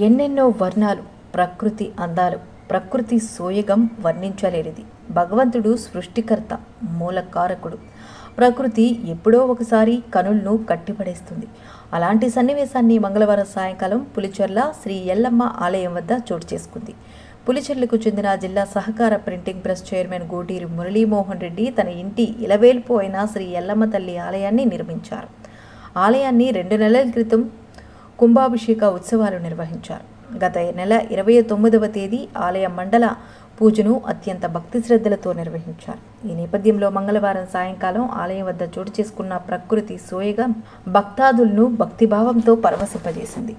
ఎన్నెన్నో వర్ణాలు ప్రకృతి అందాలు ప్రకృతి సోయగం వర్ణించలేనిది. భగవంతుడు సృష్టికర్త మూలకారకుడు. ప్రకృతి ఎప్పుడో ఒకసారి కనులను కట్టిపడేస్తుంది. అలాంటి సన్నివేశాన్ని మంగళవారం సాయంకాలం పులిచెర్ల శ్రీ ఎల్లమ్మ ఆలయం వద్ద చోటు చేసుకుంది. పులిచెర్లకు చెందిన జిల్లా సహకార printing press chairman Godiru Muralimohan Reddy తన ఇంటి ఇలవేల్పు అయిన శ్రీ ఎల్లమ్మ తల్లి ఆలయాన్ని నిర్మించారు. ఆలయాన్ని రెండు నెలల క్రితం కుంభాభిషేక ఉత్సవాలు నిర్వహించారు. గత నెల ఇరవై తొమ్మిదవ తేదీ ఆలయ మండల పూజను అత్యంత భక్తి శ్రద్ధలతో నిర్వహించారు. ఈ నేపథ్యంలో మంగళవారం సాయంకాలం ఆలయం వద్ద చోటు చేసుకున్న ప్రకృతి సోయగా భక్తాదులను భక్తిభావంతో పరవశింపజేసింది.